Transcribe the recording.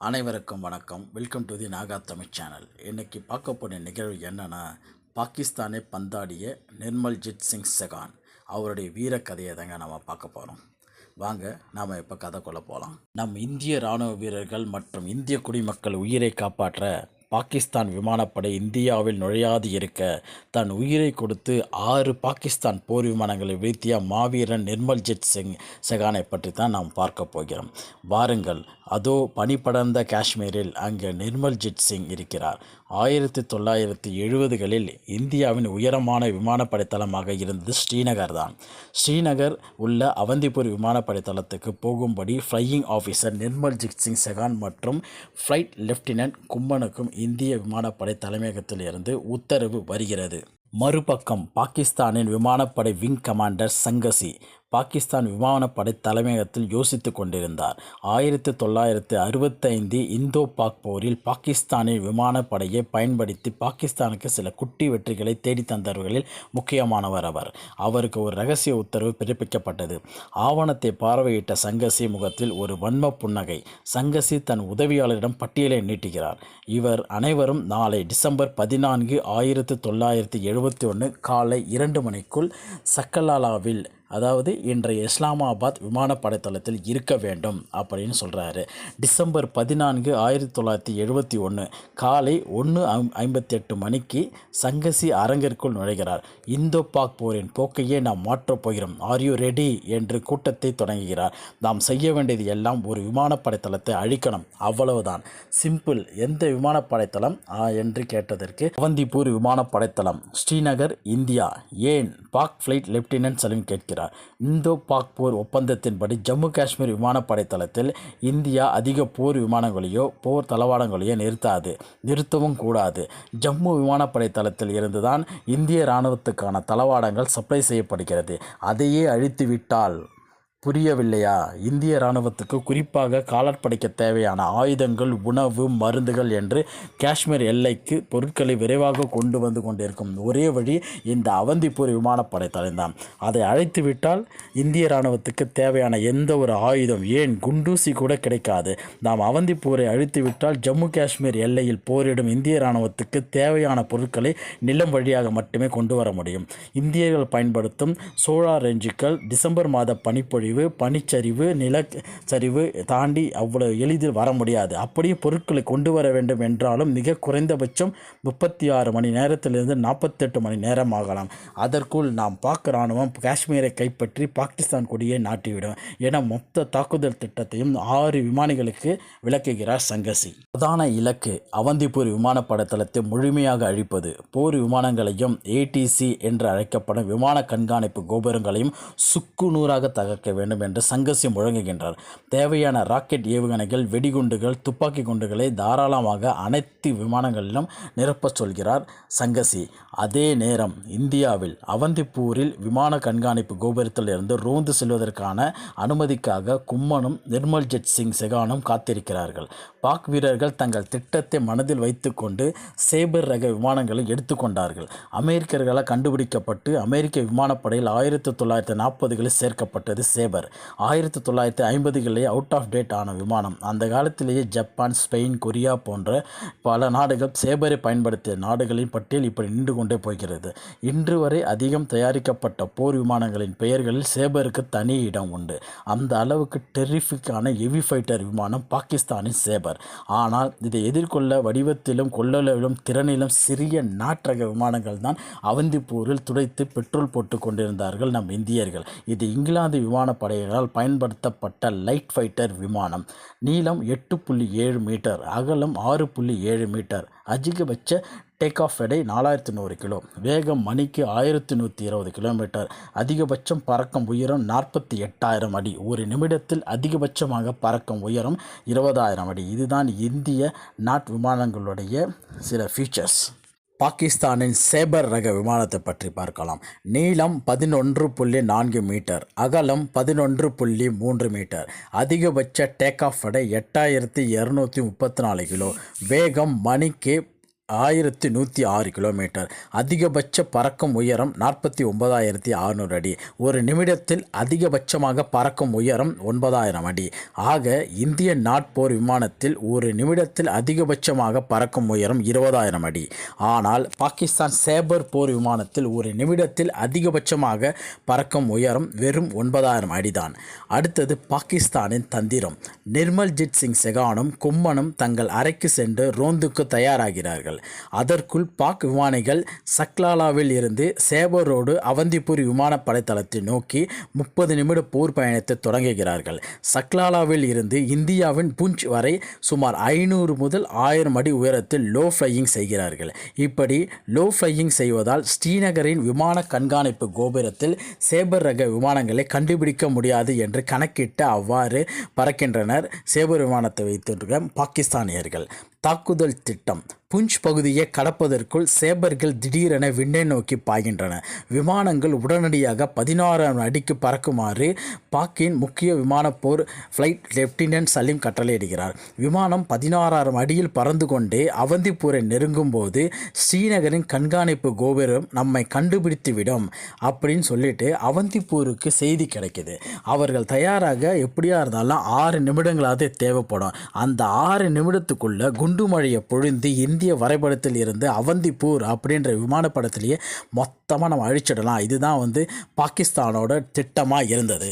அனைவருக்கும் வணக்கம். Welcome to the Naga Tamil channel இன்றைக்கி பார்க்க போன நிகழ்வு என்னென்னா பாகிஸ்தானை பந்தாடிய நிர்மல்ஜித் சிங் செகான். அவருடைய வீர கதையை தாங்க நம்ம பார்க்க போகிறோம் வாங்க நாம் இப்போ கதைக்குள்ளே போகலாம் நம் இந்திய இராணுவ வீரர்கள் மற்றும் இந்திய குடிமக்கள் உயிரை காப்பாற்ற பாகிஸ்தான் விமானப்படை இந்தியாவில் நுழையாது இருக்க தன் உயிரை கொடுத்து ஆறு பாகிஸ்தான் போர் விமானங்களை வீழ்த்திய மாவீரன் நிர்மல்ஜித் சிங் செகானை பற்றி தான் நாம் பார்க்க போகிறோம். வாருங்கள் அதோ பனிபடர்ந்த காஷ்மீரில் அங்கே நிர்மல்ஜித் சிங் இருக்கிறார். ஆயிரத்தி தொள்ளாயிரத்தி எழுபதுகளில் இந்தியாவின் உயரமான விமானப்படை தளமாக இருந்தது ஸ்ரீநகர் தான். ஸ்ரீநகர் உள்ள அவந்திபூர் விமானப்படை தளத்துக்கு போகும்படி ஃப்ளையிங் ஆஃபீஸர் நிர்மல்ஜித் சிங் செகான் மற்றும் ஃப்ளைட் லெப்டினன்ட் கும்மனுக்கும் இந்திய விமானப்படை தலைமையகத்திலிருந்து உத்தரவு வருகிறது. மறுபக்கம் பாகிஸ்தானின் விமானப்படை விங் கமாண்டர் சங்கசி பாகிஸ்தான் விமானப்படை தலைமையகத்தில் யோசித்து கொண்டிருந்தார். ஆயிரத்தி தொள்ளாயிரத்தி அறுபத்தைந்து இந்தோ பாக் போரில் பாகிஸ்தானின் விமானப்படையை பயன்படுத்தி பாகிஸ்தானுக்கு சில குட்டி வெற்றிகளை தேடித்தந்தவர்களில் முக்கியமானவர் அவர். அவருக்கு ஒரு ரகசிய உத்தரவு பிறப்பிக்கப்பட்டது. ஆவணத்தை பார்வையிட்ட சங்கசி முகத்தில் ஒரு வன்ம புன்னகை. சங்கசி தன் உதவியாளரிடம் பட்டியலை நீட்டுகிறார். இவர் அனைவரும் நாளை டிசம்பர் பதினான்கு ஆயிரத்தி தொள்ளாயிரத்தி எழுபத்தி ஒன்று காலை இரண்டு மணிக்குள் சக்கலாலாவில் அதாவது இன்றைய இஸ்லாமாபாத் விமானப்படை தளத்தில் இருக்க வேண்டும் அப்படின்னு சொல்கிறாரு டிசம்பர் பதினான்கு ஆயிரத்தி தொள்ளாயிரத்தி எழுபத்தி ஒன்று காலை ஒன்று ஐம்பத்தி எட்டு மணிக்கு சங்கசி அரங்கிற்குள் நுழைகிறார். இந்தோ பாக் போரின் போக்கையே நாம் மாற்றப் போகிறோம். ஆர் யூ ரெடி என்று கூட்டத்தை தொடங்குகிறார். நாம் செய்ய வேண்டியது எல்லாம் ஒரு விமானப்படை தளத்தை அழிக்கணும். அவ்வளவுதான். சிம்பிள் எந்த விமானப்படை தளம் ஆ, என்று கேட்டதற்கு அவந்திப்பூர் விமானப்படை தளம் ஸ்ரீநகர் இந்தியா. ஏன்? பாக் ஃப்ளைட் லெப்டினன்ட் சலீம் கேட்கிறார். இந்தோ பாக் போர் ஒப்பந்தத்தின்படி ஜம்மு காஷ்மீர் விமானப்படை தளத்தில் இந்தியா அதிக போர் விமானங்களையோ போர் தளவாடங்களையோ நிறுத்தாது நிறுத்தவும் கூடாது. ஜம்மு விமானப்படை தளத்தில் இருந்துதான் இந்திய இராணுவத்துக்கான தளவாடங்கள் சப்ளை செய்யப்படுகிறது. அதையே அழித்துவிட்டால். புரியவில்லையா? இந்திய இராணுவத்துக்கு குறிப்பாக காலாட்படைக்க தேவையான ஆயுதங்கள் உணவு மருந்துகள் என்று காஷ்மீர் எல்லைக்கு பொருட்களை விரைவாக கொண்டு வந்து கொண்டிருக்கும் ஒரே வழி இந்த அவந்திப்பூர் விமானப்படை தலைந்தான் அதை அழைத்துவிட்டால் இந்திய இராணுவத்துக்கு தேவையான எந்த ஒரு ஆயுதம் ஏன் குண்டூசி கூட கிடைக்காது. நாம் அவந்திப்பூரை அழைத்துவிட்டால் ஜம்மு காஷ்மீர் எல்லையில் போரிடும் இந்திய இராணுவத்துக்கு தேவையான பொருட்களை நிலம் வழியாக மட்டுமே கொண்டு வர முடியும். இந்தியர்கள் பயன்படுத்தும் சோழார் ரெஞ்சுக்கள் டிசம்பர் மாத சரிவு பனிச்சரிவு நிலச்சரிவு தாண்டி அவ்வளோ எளிதில் வர முடியாது. அப்படியே பொருட்களை கொண்டு வர வேண்டும் என்றாலும் மிக குறைந்தபட்சம் முப்பத்தி ஆறு மணி நேரத்திலிருந்து நாற்பத்தெட்டு மணி நேரம் ஆகலாம். அதற்குள் நாம் பாக் இராணுவம் காஷ்மீரை கைப்பற்றி பாகிஸ்தான் கொடியை நாட்டிவிடும் என மொத்த தாக்குதல் திட்டத்தையும் ஆறு விமானிகளுக்கு விளக்குகிறார் சங்கசி. பிரதான இலக்கு அவந்திப்பூர் விமானப்படை தளத்தை முழுமையாக அழிப்பது. போர் விமானங்களையும் ஏடிசி என்று அழைக்கப்படும் விமான கண்காணிப்பு கோபுரங்களையும் சுக்குநூறாக தகர்க்க வேண்டும் என்று சங்கசி முழங்குகின்றார் தேவையான ராக்கெட் ஏவுகணைகள் வெடிகுண்டுகள் துப்பாக்கி குண்டுகளை தாராளமாக அனைத்து விமானங்களிலும் நிரப்பச் சொல்கிறார் சங்கசி. அதே நேரம் இந்தியாவில் அவந்திப்பூரில் விமான கண்காணிப்பு கோபுரத்தில் இருந்து ரோந்து செல்வதற்கான அனுமதிக்காக கும்மனும் நிர்மல்ஜித் சிங் செகானும் காத்திருக்கிறார்கள். பாக் வீரர்கள் தங்கள் திட்டத்தை மனதில் வைத்துக்கொண்டு சேபர் ரக விமானங்களை எடுத்துக்கொண்டார்கள் அமெரிக்கர்களால் கண்டுபிடிக்கப்பட்டு அமெரிக்க விமானப்படையில் ஆயிரத்தி தொள்ளாயிரத்தி நாற்பதுகளில் சேர்க்கப்பட்டது சேபர் ஆயிரத்தி தொள்ளாயிரத்தி ஐம்பதுகளிலேயே அவுட் ஆஃப் டேட் ஆன விமானம். அந்த காலத்திலேயே ஜப்பான் ஸ்பெயின் கொரியா போன்ற பல நாடுகள் சேபரை பயன்படுத்திய நாடுகளின் பட்டியல் இப்படி நின்று கொண்டே போகிறது. இன்று வரை அதிகம் தயாரிக்கப்பட்ட போர் விமானங்களின் பெயர்களில் சேபருக்கு தனி இடம் உண்டு. அந்த அளவுக்கு டெரிஃபிக்கான எவி ஃபைட்டர் விமானம் பாகிஸ்தானின் சேபர். ஆனால் இதை எதிர்கொள்ள வடிவத்திலும் கொள்ளளவிலும் திறனிலும் சிறிய நாற்றக விமானங்கள் தான் அவந்திப்பூரில் துடைத்து பெட்ரோல் போட்டு கொண்டிருந்தார்கள் நம் இந்தியர்கள். இது இங்கிலாந்து விமானப்படையினரால் பயன்படுத்தப்பட்ட லைட் ஃபைட்டர் விமானம். நீளம் எட்டு புள்ளி ஏழு மீட்டர் அகலம் ஆறு புள்ளி ஏழு மீட்டர் அதிகபட்ச டேக் ஆஃப் எடை நாலாயிரத்தி நூறு கிலோ வேகம் மணிக்கு ஆயிரத்தி நூற்றி இருபது கிலோமீட்டர் அதிகபட்சம் பறக்கும் உயரம் நாற்பத்தி எட்டாயிரம் அடி ஒரு நிமிடத்தில் அதிகபட்சமாக பறக்கும் உயரம் இருபதாயிரம் அடி. இதுதான் இந்திய நாட் விமானங்களுடைய சில ஃபீச்சர்ஸ் பாகிஸ்தானின் சேபர் ரக விமானத்தை பற்றி பார்க்கலாம். நீளம் பதினொன்று புள்ளி நான்கு மீட்டர் அகலம் பதினொன்று புள்ளி மூன்று மீட்டர் அதிகபட்ச டேக் ஆஃப் எடை எட்டாயிரத்தி இரநூத்தி முப்பத்தி நாலு கிலோ வேகம் மணிக்கு ஆயிரத்தி நூற்றி ஆறு கிலோமீட்டர். அதிகபட்ச பறக்கும் உயரம் நாற்பத்தி ஒன்பதாயிரத்தி அறுநூறு அடி. ஒரு நிமிடத்தில் அதிகபட்சமாக பறக்கும் உயரம் ஒன்பதாயிரம் அடி. ஆக இந்திய நாட்போர் விமானத்தில் ஒரு நிமிடத்தில் அதிகபட்சமாக பறக்கும் உயரம் இருபதாயிரம் அடி. ஆனால் பாகிஸ்தான் சேபர் போர் விமானத்தில் ஒரு நிமிடத்தில் அதிகபட்சமாக பறக்கும் உயரம் வெறும் ஒன்பதாயிரம் அடிதான். அடுத்தது பாகிஸ்தானின் தந்திரம். நிர்மல்ஜித் சிங் செகானும் கும்மனும் தங்கள் அறைக்கு சென்று ரோந்துக்கு தயாராகிறார்கள். அதற்குள் பாக் விமானிகள் சக்லாலாவில் இருந்து சேபர் ரோடு அவந்திபூர் விமானப்படை தளத்தை நோக்கி முப்பது நிமிட போர் பயணத்தை தொடங்குகிறார்கள். சக்லாலாவில் இருந்து இந்தியாவின் புஞ்ச் வரை சுமார் ஐநூறு முதல் ஆயிரம் அடி உயரத்தில் லோ ஃப்ளையிங் செய்கிறார்கள். இப்படி லோ ஃப்ளையிங் செய்வதால் ஸ்ரீநகரின் விமான கண்காணிப்பு கோபுரத்தில் சேபர் ரக விமானங்களை கண்டுபிடிக்க முடியாது என்று கணக்கிட்டு அவ்வாறு பறக்கின்றனர். சேபர் விமானத்தை வைத்திருக்க பாகிஸ்தானியர்கள். தாக்குதல் திட்டம். புஞ்ச் பகுதியை கடப்பதற்குள் சேபர்கள் திடீரென விண்ணை நோக்கி பாய்கின்றன. விமானங்கள் உடனடியாக பதினாறாம் அடிக்கு பறக்குமாறு பாக்கின் முக்கிய விமானப்போர் ஃப்ளைட் லெப்டினன்ட் சலீம் கட்டளையிடுகிறார். விமானம் பதினாறாயிரம் அடியில் பறந்து கொண்டே அவந்திப்பூரை நெருங்கும் போது ஸ்ரீநகரின் கண்காணிப்பு கோபுரம் நம்மை கண்டுபிடித்து விடும் அப்படின்னு சொல்லிட்டு அவந்திப்பூருக்கு செய்தி கிடைக்குது. அவர்கள் தயாராக எப்படியா இருந்தாலும் ஆறு நிமிடங்களாவது தேவைப்படும். அந்த ஆறு நிமிடத்துக்குள்ள குண்டு மழையை பொழிந்து இந்திய வரைபடத்தில் இருந்து அவந்திப்பூர் அப்படின்ற விமானப்படத்திலேயே மொத்தமாக நம்ம அழிச்சிடலாம். இதுதான் வந்து பாகிஸ்தானோட திட்டமாக இருந்தது.